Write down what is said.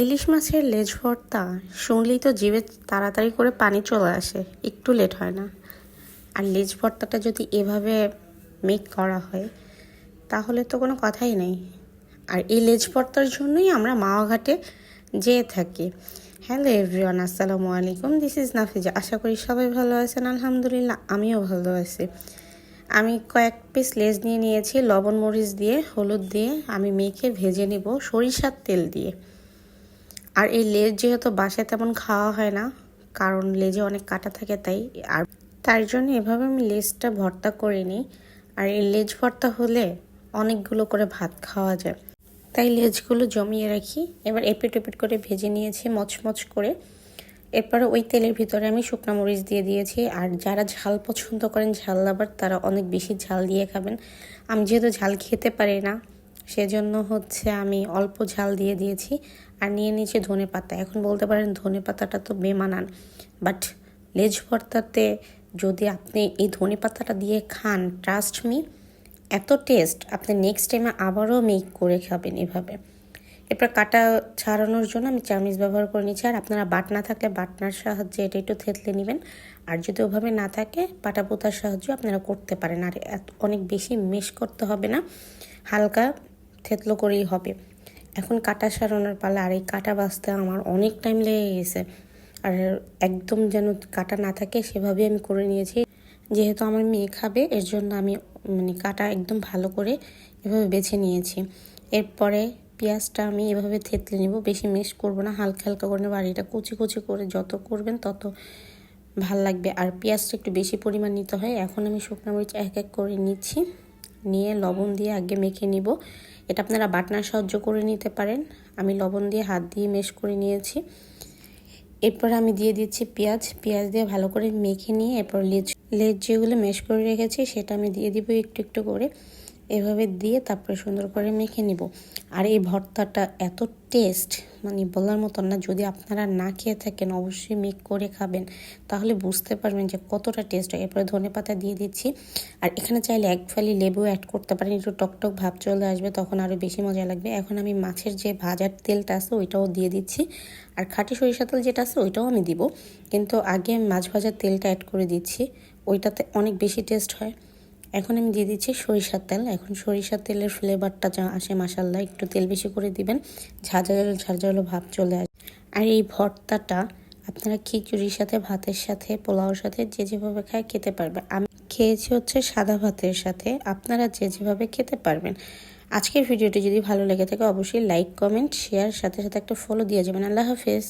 ইলিশ মাছের লেজ ভর্তা শুনলেই তো জিভে তাড়াতাড়ি করে পানি চলে আসে, একটু লেট হয় না। আর লেজ ভর্তাটা যদি এভাবে মেক করা হয়, তাহলে তো কোনো কথাই নেই। আর এই লেজ ভর্তার জন্যই আমরা মাওয়াঘাটে যেয়ে থাকি। হ্যালো এভরিওয়ান, আসসালামু আলাইকুম দিস ইজ নাফিজা। আশা করি সবাই ভালো আছেন, আলহামদুলিল্লাহ আমিও ভালো আছি। আমি কয়েক পিস লেজ নিয়ে নিয়েছি, লবণ মরিচ দিয়ে, হলুদ দিয়ে, আমি মেখে ভেজে নিব সরিষার তেল দিয়ে। আর এই লেজ যেহেতু বাসায় তেমন খাওয়া হয় না, কারণ লেজে অনেক কাটা থাকে তাই, আর তার জন্য এভাবে আমি লেজটা ভর্তা করে নিই। আর এই লেজ ভর্তা হলে অনেকগুলো করে ভাত খাওয়া যায়। তাই লেজগুলো জমিয়ে রাখি। এবার এপিট এপিট করে ভেজে নিয়েছি মচমচ করে। এরপরে ওই তেলের ভিতরে আমি শুকনো মরিচ দিয়ে দিয়েছি। আর যারা ঝাল পছন্দ করেন, ঝাল লাভার, তারা অনেক বেশি ঝাল দিয়ে খাবেন। আমি যেহেতু ঝাল খেতে পারি না সেজন্য হচ্ছে আমি অল্প ঝাল দিয়ে দিয়েছি। আর নিয়ে নিয়েছি ধনে পাতা। এখন বলতে পারেন ধনে পাতাটা তো বেমানান। বাট লেজ ভর্তাতে যদি আপনি এই ধনে পাতাটা দিয়ে খান ট্রাস্ট মি এত টেস্ট আপনি নেক্সট টাইমে আবারও মেক করে খাবেন এভাবে। এরপর কাটা ছাড়ানোর জন্য আমি চামিচ ব্যবহার করে নিচ্ছি আর আপনারা বাটনা থাকলে বাটনার সাহায্যে এটা একটু থেতলে নেবেন। আর যদি ওভাবে না থাকে পাটা পোতার সাহায্যে আপনারা করতে পারেন। আর অনেক বেশি মেশ করতে হবে না। হালকা থেতলো করেই হবে। এখন কাটা সারানোর পালা, আর এই কাটা বাঁচতে আমার অনেক টাইম লেগে গেছে। আর একদম যেন কাটা না থাকে সেভাবে আমি করে নিয়েছি। যেহেতু আমার মেয়ে খাবে, এর জন্য আমি মানে কাটা একদম ভালো করে এভাবে বেছে নিয়েছি। এরপরে পেঁয়াজটা আমি এভাবে থেতলে নেব, বেশি মেশ করব না, হালকা হালকা করে নেব, আর এটা কুচি কুচি করে যত করবেন তত ভালো লাগবে। আর পেঁয়াজটা একটু বেশি পরিমাণ নিতে হয়। এখন আমি শুকনো মরিচ এক এক করে নিচ্ছি। নিয়ে লবণ দিয়ে আগে মেখে নিব। এটা আপনারা বাটনার সাহায্য করে নিতে পারেন। আমি লবণ দিয়ে হাত দিয়ে মেশ করে নিয়েছি। এরপর আমি দিয়ে দিচ্ছি পেঁয়াজ। পেঁয়াজ দিয়ে ভালো করে মেখে নিয়ে এরপর লেজ লেজ যেগুলো মেশ করে রেখেছি সেটা আমি দিয়ে দিব একটু একটু করে। এভাবে দিয়ে তারপরে সুন্দর করে মেখে নিব। আর এই ভর্তাটা এত টেস্ট মানে বলার মতন না, যদি আপনারা না খেয়ে থাকেন, অবশ্যই মেক করে খাবেন। তাহলে বুঝতে পারবেন যে কতটা টেস্ট হয়। এরপরে ধনে পাতা দিয়ে দিচ্ছি। আর এখানে চাইলে এক ফালি লেবু অ্যাড করতে পারেন। একটু টকটক ভাব চলে আসবে, তখন আরও বেশি মজা লাগবে। এখন আমি মাছের যে ভাজার তেলটা আছে, ওইটাও দিয়ে দিচ্ছি। আর খাঁটি সরিষা তেল যেটা আছে, ওইটাও আমি দিব। কিন্তু আগে মাছ ভাজার তেলটা অ্যাড করে দিচ্ছি। ওইটাতে অনেক বেশি টেস্ট হয়। এখন আমি দিয়ে দিচ্ছি সরিষার তেল। এখন সরিষার তেলের ফ্লেভারটা যা আসে মাসাল্লাহ একটু তেল বেশি করে দিবেন। ঝাঁঝালো ঝাঁঝালো ভাব চলে আসে আর এই ভর্তাটা আপনারা খিচুড়ির সাথে, ভাতের সাথে, পোলাওর সাথে যে যেভাবে খায় খেতে পারবে আমি খেয়েছি হচ্ছে সাদা ভাতের সাথে। আপনারা যে যেভাবে খেতে পারবেন। আজকের ভিডিওটি যদি ভালো লেগে থাকে, অবশ্যই লাইক কমেন্ট শেয়ার সাথে সাথে একটা ফলো দিয়ে যাবেন। আল্লাহ হাফেজ।